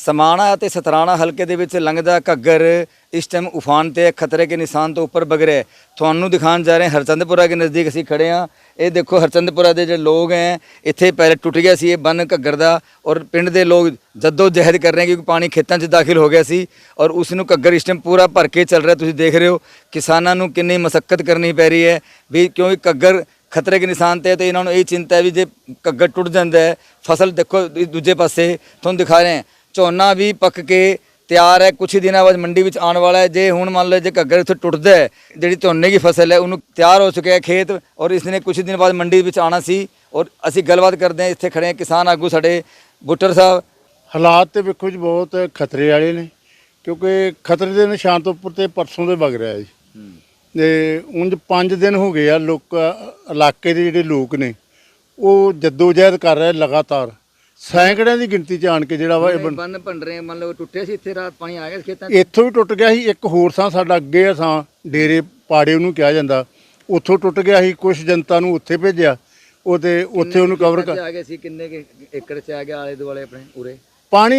ਸਮਾਣਾ ਅਤੇ ਸਤਰਾਣਾ ਹਲਕੇ ਦੇ ਵਿੱਚ ਲੰਘਦਾ ਘੱਗਰ ਇਸ ਟਾਈਮ ਉਫਾਨ ਤੇ ਖਤਰੇ ਕੇ ਨਿਸ਼ਾਨ ਤੋਂ ਉੱਪਰ ਵਗ ਰਿਹਾ ਤੁਹਾਨੂੰ ਦਿਖਾਉਣ ਜਾ ਰਹੇ ਹਰਚੰਦਪੁਰਾ ਦੇ ਨਜ਼ਦੀਕ ਅਸੀਂ ਖੜੇ ਹਾਂ। ਇਹ ਦੇਖੋ ਹਰਚੰਦਪੁਰਾ ਦੇ ਜਿਹੜੇ ਲੋਕ ਹੈ, ਇੱਥੇ ਪਹਿਲੇ ਟੁੱਟ ਗਿਆ ਸੀ ਇਹ ਬੰਨ ਘੱਗਰ ਦਾ ਔਰ ਪਿੰਡ ਦੇ ਲੋਕ ਜੱਦੋ ਜਹਿਦ ਕਰ ਰਹੇ ਕਿਉਂਕਿ ਪਾਣੀ ਖੇਤਾਂ 'ਚ ਦਾਖਲ ਹੋ ਗਿਆ ਸੀ ਔਰ ਉਸ ਨੂੰ ਘੱਗਰ ਇਸ ਟਾਈਮ ਪੂਰਾ ਭਰ ਕੇ ਚੱਲ ਰਿਹਾ। ਤੁਸੀਂ ਦੇਖ ਰਹੇ ਹੋ ਕਿਸਾਨਾਂ ਨੂੰ ਕਿੰਨੀ ਮਸ਼ੱਕਤ ਕਰਨੀ ਪੈ ਰਹੀ ਹੈ ਵੀ ਕਿਉਂਕਿ ਘੱਗਰ ਖਤਰੇ ਦੇ ਨਿਸ਼ਾਨ ਤੇ ਹੈ ਤੇ ਇਹਨਾਂ ਨੂੰ ਇਹ ਚਿੰਤਾ ਹੈ ਵੀ ਜੇ ਘੱਗਰ ਟੁੱਟ ਜਾਂਦਾ ਹੈ, ਫਸਲ ਦੇਖੋ ਦੂਜੇ ਪਾਸੇ, ਤੁਹਾਨੂੰ ਦਿਖਾ ਰਹੇ ਹਾਂ। ਝੋਨਾ ਵੀ ਪੱਕ ਕੇ ਤਿਆਰ ਹੈ ਕੁਝ ਹੀ ਦਿਨਾਂ ਬਾਅਦ ਮੰਡੀ ਵਿੱਚ ਆਉਣ ਵਾਲਾ ਹੈ। ਜੇ ਹੁਣ ਮੰਨ ਲਓ ਜੇ ਘੱਗਰ ਇੱਥੇ ਟੁੱਟਦਾ ਹੈ, ਜਿਹੜੀ ਝੋਨੇ ਦੀ ਫਸਲ ਹੈ, ਉਹਨੂੰ ਤਿਆਰ ਹੋ ਚੁੱਕਿਆ ਹੈ ਖੇਤ ਔਰ ਇਸ ਨੇ ਕੁਝ ਦਿਨ ਬਾਅਦ ਮੰਡੀ ਵਿੱਚ ਆਣਾ ਸੀ ਔਰ ਅਸੀਂ ਗੱਲਬਾਤ ਕਰਦੇ ਹਾਂ, ਇੱਥੇ ਖੜੇ ਹਾਂ ਕਿਸਾਨ ਆਗੂ ਸਾਡੇ ਬੁੱਟਰ ਸਾਹਿਬ। ਹਾਲਾਤ ਤੇ ਵੇਖੋ ਜੀ, ਬਹੁਤ ਖਤਰੇ ਵਾਲੇ ਨੇ, ਕਿਉਂਕਿ ਖਤਰੇ ਦੇ ਨਿਸ਼ਾਨ ਤੋਂ ਉੱਪਰ ਤੇ ਪਰਸੋਂ ਦੇ ਵਗ ਰਿਹਾ ਜੀ। ਤੇ ਉਂਝ 5 ਦਿਨ ਹੋ ਗਏ ਆ, ਲੋਕ, ਇਲਾਕੇ ਦੇ ਜਿਹੜੇ ਲੋਕ ਨੇ, ਉਹ ਜਦੋਜਹਿਦ ਕਰ ਰਹੇ ਲਗਾਤਾਰ। ਸੈਂਕੜਿਆਂ ਦੀ ਗਿਣਤੀ ਚ ਆਣ ਕੇ ਜਿਹੜਾ ਵਾ ਇਹ ਬਣ- ਬੰਨ ਭੰਡ ਰਹੇ ਮੰਨ ਲਓ ਟੁੱਟੇ ਸੀ ਇੱਥੇ ਰਾਤ ਪਾਣੀ ਆ ਗਿਆ ਖੇਤਾਂ ਇੱਥੋਂ ਵੀ ਟੁੱਟ ਗਿਆ ਸੀ ਇੱਕ ਹੋਰ ਥਾਂ ਸਾਡਾ ਅੱਗੇ ਆ ਥਾਂ ਡੇਰੇ ਪਾੜੇ ਉਹਨੂੰ ਕਿਹਾ ਜਾਂਦਾ। ਉੱਥੋਂ ਟੁੱਟ ਗਿਆ ਸੀ ਕੁਝ ਜਨਤਾ ਨੂੰ ਉੱਥੇ ਭੇਜਿਆ ਉਹ ਤੇ ਉੱਥੇ ਉਹਨੂੰ ਕਵਰ ਕਰ ਆ ਗਏ ਸੀ ਕਿੰਨੇ ਕੁ ਏਕੜ ਚ ਆ ਗਿਆ ਆਲੇ ਦੁਆਲੇ ਆਪਣੇ ਉਰੇ? ਪਾਣੀ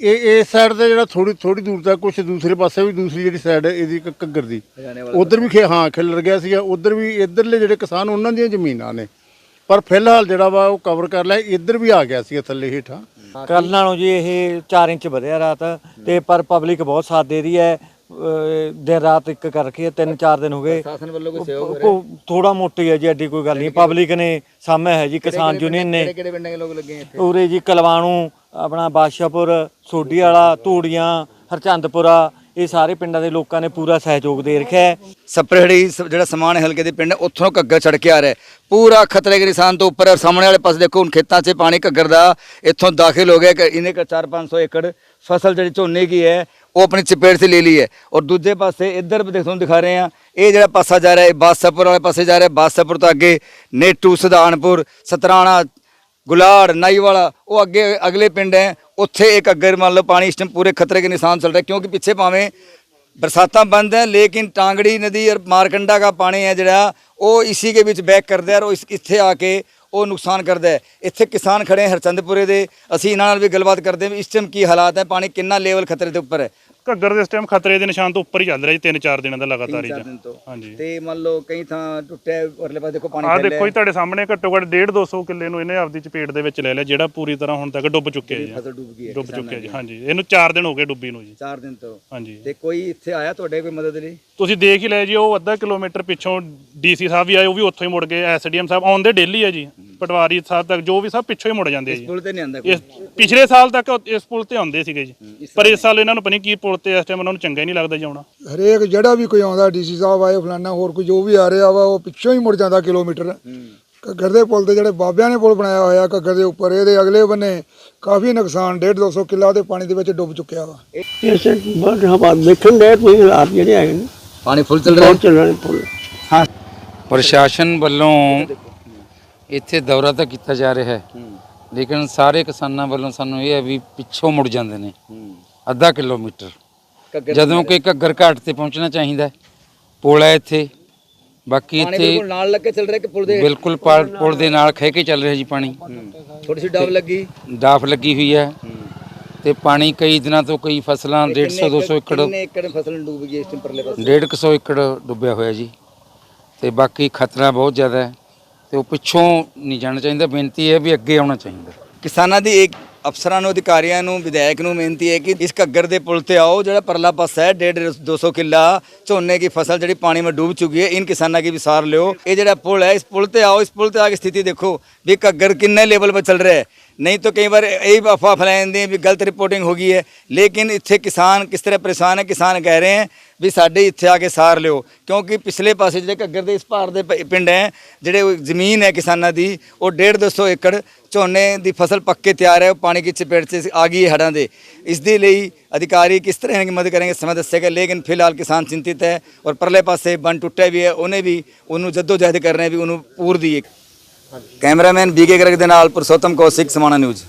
ਇਹ ਇਸ ਸਾਈਡ ਤੇ ਜਿਹੜਾ ਥੋੜੀ ਥੋੜੀ ਦੂਰ ਤੱਕ ਕੁਝ ਦੂਸਰੇ ਪਾਸੇ ਵੀ ਦੂਸਰੀ ਜਿਹੜੀ ਸਾਈਡ ਹੈ ਇਹਦੀ ਕ- ਘੱਗਰ ਦੀ। ਹਰਿਆਣੇ ਵਾਲਾ ਉਧਰ ਵੀ ਖੇ ਹਾਂ ਖਿਲਰ ਗਿਆ ਸੀਗਾ ਉਧਰ ਵੀ ਇਧਰਲੇ ਜਿਹੜੇ ਕਿਸਾਨ ਉਹਨਾਂ ਦੀਆਂ ਜ਼ਮੀਨਾਂ ਨੇ। ਪਰ ਫਿਲਹਾਲ ਜਿਹੜਾ ਵਾ ਉਹ ਕਵਰ ਕਰ ਲਿਆ ਇੱਧਰ ਵੀ ਆ ਗਿਆ ਸੀ ਥੱਲੇ ਹੇਠਾਂ। ਕੱਲ ਨਾਲੋਂ ਜੀ ਇਹ 4 ਇੰਚ ਵਧਿਆ ਰਾਤ ਤੇ ਪਰ ਪਬਲਿਕ ਬਹੁਤ ਸਾਥ ਦੇ ਰਹੀ ਹੈ ਦਿਨ ਰਾਤ ਇੱਕ ਕਰਕੇ ਤਿੰਨ ਚਾਰ ਦਿਨ ਹੋ ਗਏ। ਸ਼ਾਸਨ ਵੱਲੋਂ ਕੋਈ ਸਹਿਯੋਗ ਥੋੜਾ ਮੋਟੀ ਹੈ ਜੀ ਐਡੀ ਕੋਈ ਗੱਲ ਨਹੀਂ। ਪਬਲਿਕ ਨੇ ਸਾਹਮਣੇ ਹੈ ਜੀ ਕਿਸਾਨ ਯੂਨੀਅਨ ਨੇ। ਕਿਹੜੇ ਕਿਹੜੇ ਪਿੰਡਾਂ ਦੇ ਲੋਕ ਲੱਗੇ ਇੱਥੇ? ਉਰੇ ਜੀ ਕਲਵਾਣੂ ਆਪਣਾ ਬਾਦਸ਼ਾਹਪੁਰ ਸੋਢੀ ਵਾਲਾ ਧੂੜੀਆਂ ਹਰਚੰਦਪੁਰਾ ਇਹ ਸਾਰੇ ਪਿੰਡਾਂ ਦੇ ਲੋਕਾਂ ਨੇ ਪੂਰਾ ਸਹਿਯੋਗ ਦੇ ਰੱਖਿਆ ਹੈ। ਸਪਰੇੜੀ ਸ- ਜਿਹੜਾ ਸਮਾਨ ਹਲਕੇ ਦੇ ਪਿੰਡ ਉੱਥੋਂ ਘੱਗਰ ਚੜ ਕੇ ਆ ਰਿਹਾ ਪੂਰਾ ਖਤਰੇ ਦੇ ਨਿਸ਼ਾਨ ਤੋਂ ਉੱਪਰ ਹੈ। ਸਾਹਮਣੇ ਵਾਲੇ ਪਾਸੇ ਦੇਖੋ, ਹੁਣ ਖੇਤਾਂ 'ਚ ਪਾਣੀ ਘੱਗਰ ਦਾ ਇੱਥੋਂ ਦਾਖਲ ਹੋ ਗਿਆ ਕਿ ਇਹਨੇ ਕ 4-500 ਏਕੜ ਫਸਲ ਜਿਹੜੀ ਝੋਨੇ ਕੀ ਹੈ, ਉਹ ਆਪਣੀ ਚਪੇਟ 'ਚ ਲੈ ਲਈ ਹੈ। ਔਰ ਦੂਜੇ ਪਾਸੇ ਇੱਧਰ ਵੀ ਤੁਹਾਨੂੰ ਦਿਖਾ ਰਹੇ ਹਾਂ, ਇਹ ਜਿਹੜਾ ਪਾਸਾ ਜਾ ਰਿਹਾ ਹੈ ਬਾਦਸ਼ਾਹਪੁਰ ਵਾਲੇ ਪਾਸੇ ਜਾ ਰਿਹਾ ਹੈ ਤੋਂ ਅੱਗੇ ਨੇਟੂ, ਸਧਾਨਪੁਰ, ਸਤਰਾਣਾ, ਗੁਲਾੜ, ਨਾਈਵਾਲਾ, ਉਹ ਅੱਗੇ ਅਗਲੇ ਪਿੰਡ ਹੈ। ਉੱਥੇ ਇੱਕ ਅੱਗਰ ਮੰਨ ਲਓ ਪਾਣੀ ਇਸ ਟਾਈਮ ਪੂਰੇ ਖਤਰੇ ਦੇ ਨਿਸ਼ਾਨ ਚੱਲ ਰਿਹਾ ਕਿਉਂਕਿ ਪਿੱਛੇ ਭਾਵੇਂ बरसाता बंद है लेकिन टांगड़ी नदी और मारकंडा का पानी है जरा वो इसी के ਵਿੱਚ ਬੈਕ ਕਰਦਾ ਹੈ ਔਰ ਇਸ ਇੱਥੇ ਆ ਕੇ ਉਹ ਨੁਕਸਾਨ ਕਰਦਾ ਹੈ ਇੱਥੇ ਕਿਸਾਨ ਖੜੇ ਹੈ ਹਰਚੰਦਪੁਰੇ ਦੇ ਅਸੀਂ ਇਹਨਾਂ ਨਾਲ ਵੀ ਗੱਲਬਾਤ ਕਰਦੇ ਹਾਂ ਵੀ ਇਸ ਟਾਈਮ ਕੀ ਹਾਲਾਤ ਹੈ ਪਾਣੀ ਕਿੰਨਾ ਲੈਵਲ ਖਤਰੇ ਦੇ ਉੱਪਰ ਹੈ ਘੱਗਰ ਦੇ ਇਸ ਟਾਈਮ ਖਤਰੇ ਦੇ ਨਿਸ਼ਾਨ ਤੋਂ ਉੱਪਰ ਹੀ ਚੱਲ ਰਿਹਾ ਜੀ ਤਿੰਨ ਚਾਰ ਦਿਨਾਂ ਦਾ ਲਗਾਤਾਰ ਹੀ ਚਾਰ ਦਿਨ ਤੋਂ। ਹਾਂਜੀ। ਤੇ ਮੰਨ ਲਓ ਕਈ ਥਾਂ ਟੁੱਟਿਆ ਔਰਲੇ ਪਾਸੇ ਦੇਖੋ ਪਾਣੀ ਆਹ ਫੈਲਿਆ। ਦੇਖੋ ਜੀ ਤੁਹਾਡੇ ਸਾਹਮਣੇ ਘੱਟੋ ਘੱਟ 1.5 200 ਕਿੱਲੇ ਨੂੰ ਇਹਨੇ ਆਪਦੀ ਚਪੇਟ ਦੇ ਵਿੱਚ ਲੈ ਲਿਆ ਜਿਹੜਾ ਪੂਰੀ ਤਰ੍ਹਾਂ ਹੁਣ ਤੱਕ ਡੁੱਬ ਚੁੱਕਿਆ ਜੀ। ਫਸਲ ਡੁੱਬ ਗਈ ਹੈ ਡੁੱਬ ਚੁੱਕਿਆ ਜੀ ਹਾਂਜੀ। ਇਹਨੂੰ 4 ਦਿਨ ਹੋ ਗਏ ਡੁੱਬੀ ਨੂੰ ਜੀ। 4 ਦਿਨ ਤੋਂ। ਹਾਂਜੀ। ਤੇ ਕੋਈ ਇੱਥੇ ਆਇਆ ਤੁਹਾਡੇ ਕੋਈ ਮਦਦ ਲਈ? ਤੁਸੀਂ ਦੇਖ ਹੀ ਲਿਆ ਜੀ ਉਹ ਅੱਧਾ ਕਿਲੋਮੀਟਰ ਪਿੱਛੋਂ ਡੀਸੀ ਸਾਹਿਬ ਵੀ ਆਏ ਉਹ ਵੀ ਉੱਥੋਂ ਹੀ ਮੁੜ ਗਏ ਐਸਡੀਐਮ ਸਾਹਿਬ ਆਉਂਦੇ ਡੇਲੀ ਆ ਜੀ। ਪਟਵਾਰੀ ਸਾਹਿਬ ਤੱਕ ਜੋ ਵੀ ਸਭ ਪਿੱਛੋਂ ਹੀ ਮੁੜ ਜਾਂਦੇ ਆ ਜੀ। ਪੁਲ ਤੇ ਨਹੀਂ ਆਂਦਾ ਕੋਈ? ਇਸ ਪਿਛਲੇ ਸਾਲ ਤੱਕ ਉਹ ਇਸ ਪੁਲ ਤੇ ਆਉਂਦੇ ਸੀਗੇ ਜੀ। ਪਰ ਇਸ ਸਾਲ ਇਹਨਾਂ ਨੂੰ ਪਤਾ ਨਹੀਂ ਕੀ ਪੁਲ ਤੇ ਇਸ ਟਾਈਮ ਉਹਨਾਂ ਨੂੰ ਚੰਗਾ ਹੀ ਨਹੀਂ ਲੱਗਦਾ ਜੀ ਆਉਣਾ। ਹਰੇਕ ਜਿਹੜਾ ਵੀ ਕੋਈ ਆਉਂਦਾ ਡੀਸੀ ਸਾਹਿਬ ਆਏ ਫਲਾਨਾ ਹੋਰ ਕੋਈ ਜੋ ਵੀ ਆ ਰਿਹਾ ਵਾ ਉਹ ਪਿੱਛੋਂ ਹੀ ਮੁੜ ਜਾਂਦਾ ਕਿਲੋਮੀਟਰ। ਘੱਗਰ ਦੇ ਪੁਲ ਤੇ ਜਿਹੜੇ ਬਾਬਿਆਂ ਨੇ ਪੁਲ ਬਣਾਇਆ ਹੋਇਆ ਘੱਗਰ ਦੇ ਉੱਪਰ ਇਹਦੇ ਅਗਲੇ ਬੰਨੇ ਕਾਫੀ ਨੁਕਸਾਨ 1.5 200 ਕਿੱਲਾ ਦੇ ਪਾਣੀ ਦੇ ਵਿੱਚ ਡੁੱਬ ਚੁੱਕਿਆ ਵਾ। ਇਸੇ ਬਹੁਤ ਹਵਾ ਦੇਖਣ ਦੇ ਤੁਸੀਂ ਹਾਲਾਤ ਜਿਹੜੇ ਹੈਗੇ ਨੇ। ਪਾਣੀ ਫੁੱਲ ਚੱਲ ਰਿਹਾ? ਚੱਲ ਰਹੇ ਪੁੱਲ। ਪ੍ਰਸ਼ਾਸਨ ਵੱਲੋਂ ਇੱਥੇ ਦੌਰਾ ਤਾਂ ਕੀਤਾ ਜਾ ਰਿਹਾ ਹੈ। ਲੇਕਿਨ ਸਾਰੇ ਕਿਸਾਨਾਂ ਵੱਲੋਂ ਸਾਨੂੰ ਇਹ ਹੈ ਵੀ ਪਿੱਛੋਂ ਮੁੜ ਜਾਂਦੇ ਨੇ। ਅੱਧਾ ਕਿਲੋਮੀਟਰ। ਜਦੋਂ ਕਿ ਘੱਗਰ ਘਾਟ ਤੇ ਪਹੁੰਚਣਾ ਚਾਹੀਦਾ। ਪੁਲ ਹੈ ਇੱਥੇ। ਬਾਕੀ ਇੱਥੇ ਬਿਲਕੁਲ ਨਾਲ ਲੱਗ ਚੱਲ ਰਿਹਾ ਕਿ ਪੁਲ ਦੇ ਬਿਲਕੁਲ ਪਾਲ- ਦੇ ਨਾਲ ਖਹਿ ਕੇ ਚੱਲ ਰਿਹਾ ਜੀ ਪਾਣੀ। ਥੋੜੀ ਸੀ ਡਬ ਲੱਗੀ। ਡਾਫ ਲੱਗੀ ਹੋਈ ਹੈ। ਤੇ ਪਾਣੀ ਕਈ ਦਿਨਾਂ ਤੋਂ ਕਈ ਫਸਲਾਂ 150 200 ਏਕੜ ਕਿੰਨੇ ਏਕੜ ਫਸਲ ਡੁੱਬ ਗਈ ਇਸ ਟਾਈਮ ਪਰਲੇ ਪਾਸੇ? 150 ਏਕੜ ਡੁੱਬਿਆ ਹੋਇਆ ਜੀ। ਤੇ ਬਾਕੀ ਖਤਰਾ ਬਹੁਤ ਜ਼ਿਆਦਾ ਹੈ। ਤੇ ਉਹ ਪਿੱਛੋਂ ਨਹੀਂ ਜਾਣਾ ਚਾਹੀਦਾ। ਬੇਨਤੀ ਹੈ ਵੀ ਅੱਗੇ ਆਉਣਾ ਚਾਹੀਦਾ। ਕਿਸਾਨਾਂ ਦੀ ਇੱਕ ਅਫਸਰਾਂ ਨੂੰ, ਅਧਿਕਾਰੀਆਂ ਨੂੰ, ਵਿਧਾਇਕ ਨੂੰ ਬੇਨਤੀ ਹੈ ਕਿ ਇਸ ਘੱਗਰ ਦੇ ਪੁਲ ਤੇ ਆਓ, ਜਿਹੜਾ ਪਰਲਾ ਪਾਸਾ ਹੈ 1.5 200 ਕਿੱਲਾ ਝੋਨੇ ਦੀ ਫਸਲ ਜਿਹੜੀ ਪਾਣੀ ਵਿੱਚ ਡੁੱਬ ਚੁੱਕੀ ਹੈ, ਇਨ ਕਿਸਾਨਾਂ ਕੀ ਵਿਸਾਰ ਲਿਓ। ਇਹ ਜਿਹੜਾ ਪੁਲ ਹੈ, ਇਸ ਪੁਲ ਤੇ ਆਓ, ਇਸ ਪੁਲ ਤੇ ਆ ਕੇ ਸਥਿਤੀ ਦੇਖੋ ਵੀ ਘੱਗਰ ਕਿੰਨੇ ਲੈਵਲ 'ਤੇ ਚੱਲ ਰਿਹਾ ਹੈ। ਨਹੀਂ ਤਾਂ ਕਈ ਵਾਰ ਇਹ ਵੀ ਅਫਵਾਹ ਫੈਲਾ ਜਾਂਦੇ ਹੈ ਵੀ ਗਲਤ ਰਿਪੋਰਟਿੰਗ ਹੋ ਗਈ ਹੈ। ਲੇਕਿਨ ਇੱਥੇ ਕਿਸਾਨ ਕਿਸ ਤਰ੍ਹਾਂ ਪਰੇਸ਼ਾਨ ਹੈ? ਕਿਸਾਨ ਕਹਿ ਰਹੇ ਹੈ ਵੀ ਸਾਡੇ ਇੱਥੇ ਆ ਕੇ ਸਾਰ ਲਿਓ। ਕਿਉਂਕਿ ਪਿਛਲੇ ਪਾਸੇ ਜਿਹੜੇ ਘੱਗਰ ਦੇ ਇਸ ਭਾਰ ਦੇ ਪਿੰਡ ਹੈ, ਜਿਹੜੇ ਜ਼ਮੀਨ ਹੈ ਕਿਸਾਨਾਂ ਦੀ, ਉਹ 1.5 200 ਏਕੜ ਝੋਨੇ ਦੀ ਫਸਲ ਪੱਕ ਕੇ ਤਿਆਰ ਹੈ, ਉਹ ਪਾਣੀ ਦੀ ਚਪੇਟ 'ਚ ਆ ਗਈ ਹੈ ਹੜ੍ਹਾਂ ਦੇ। ਇਸ ਦੇ ਲਈ ਅਧਿਕਾਰੀ ਕਿਸ ਤਰ੍ਹਾਂ ਦੀ ਮਦਦ ਕਰਨਗੇ, ਸਮਾਂ ਦੱਸੇਗਾ। ਲੇਕਿਨ ਫਿਲਹਾਲ ਕਿਸਾਨ ਚਿੰਤਿਤ ਹੈ ਔਰ ਪਰਲੇ ਪਾਸੇ ਬੰਨ ਟੁੱਟਿਆ ਵੀ ਹੈ, ਉਹਨੇ ਵੀ ਉਹਨੂੰ ਜੱਦੋ ਜਹਿਦ ਕਰ ਰਹੇ ਵੀ ਉਹਨੂੰ ਪੂਰ ਦੀ ਕੈਮਰਾਮੈਨ ਬੀਕੇ ਗਰਗ ਦੇ ਨਾਲ ਪੁਰਸ਼ੋਤਮ ਕੌਸ਼ਿਕ ਸਮਾਣਾ ਨਿਊਜ਼।